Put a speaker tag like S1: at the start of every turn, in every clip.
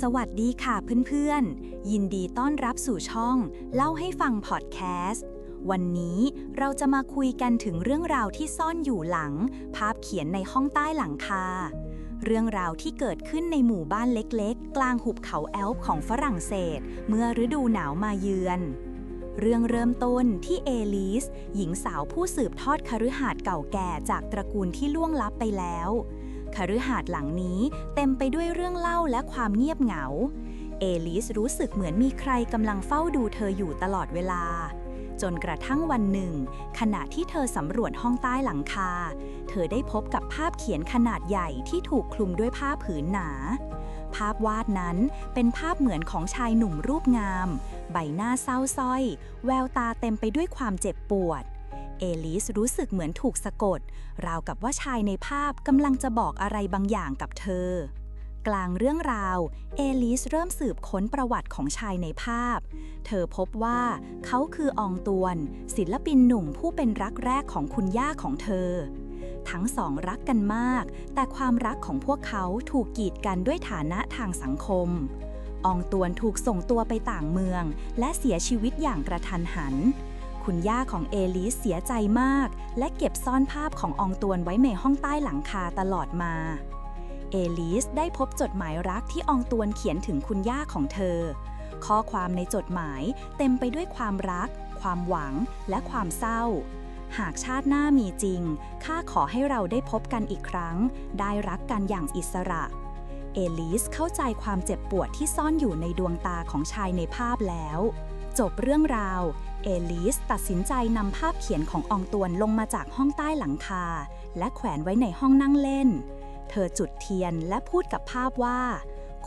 S1: สวัสดีค่ะเพื่อนๆ ยินดีต้อนรับสู่ช่อง เล่าให้ฟังพอดแคสต์ วันนี้เราจะมาคุยกันถึงเรื่องราวที่ซ่อนอยู่หลัง ภาพเขียนในห้องใต้หลังคา เรื่องราวที่เกิดขึ้นในหมู่บ้านเล็กๆ กลางหุบเขาแอลป์ของฝรั่งเศส เมื่อฤดูหนาวมาเยือน เรื่องเริ่มต้นที่เอลิสหญิงสาวผู้สืบทอดคฤหาสน์เก่าแก่จากตระกูลที่ล่วงลับไปแล้ว คฤหาสน์หลังนี้เต็มไปด้วยเรื่องเล่าและความเงียบเหงา เอลิสรู้สึกเหมือนมีใครกำลังเฝ้าดูเธออยู่ตลอดเวลา จนกระทั่งวันหนึ่ง ขณะที่เธอสำรวจห้องใต้หลังคา เธอได้พบกับภาพเขียนขนาดใหญ่ที่ถูกคลุมด้วยผ้าผืนหนาภาพวาดนั้นเป็นภาพเหมือนของชายหนุ่มรูปงาม ใบหน้าเศร้าส้อย แววตาเต็มไปด้วยความเจ็บปวด เอลิสรู้สึกเหมือนถูกสะกด ราวกับว่าชายในภาพกำลังจะบอกอะไรบางอย่างกับเธอ กลางเรื่องราว เอลิสเริ่มสืบค้นประวัติของชายในภาพ เธอพบว่าเขาคืออองตวน ศิลปินหนุ่มผู้เป็นรักแรกของคุณย่าของเธอ ทั้งสองรักกันมาก แต่ความรักของพวกเขาถูกกีดกันด้วยฐานะทางสังคมอองตวนถูกส่งตัวไปต่างเมือง และเสียชีวิตอย่างกระทันหัน คุณย่าของเอลิสเสียใจมาก และเก็บซ่อนภาพของอองตวนไว้ในห้องใต้หลังคาตลอดมา เอลิสได้พบจดหมายรักที่อองตวนเขียนถึงคุณย่าของเธอ ข้อความในจดหมายเต็มไปด้วยความรัก ความหวัง และความเศร้า หากชาติหน้ามีจริง ข้าขอให้เราได้พบกันอีกครั้ง ได้รักกันอย่างอิสระ เอลิสเข้าใจความเจ็บปวดที่ซ่อนอยู่ในดวงตาของชายในภาพแล้ว จบเรื่องราว เอลิสตัดสินใจนำภาพเขียนของอองตวนลงมาจากห้องใต้หลังคา และแขวนไว้ในห้องนั่งเล่น เธอจุดเทียนและพูดกับภาพว่า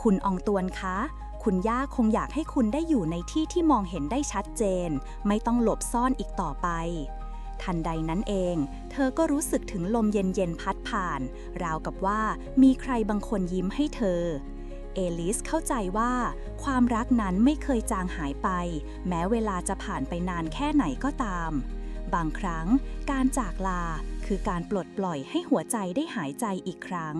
S1: คุณอองตวนคะ คุณย่าคงอยากให้คุณได้อยู่ในที่ที่มองเห็นได้ชัดเจน ไม่ต้องหลบซ่อนอีกต่อไปทันใดนั้นเอง เธอก็รู้สึกถึงลมเย็นๆพัดผ่าน ราวกับว่ามีใครบางคนยิ้มให้เธอ เอลิสเข้าใจว่า ความรักนั้นไม่เคยจางหายไป แม้เวลาจะผ่านไปนานแค่ไหนก็ตาม บางครั้งการจากลาคือการปลดปล่อยให้หัวใจได้หายใจอีกครั้ง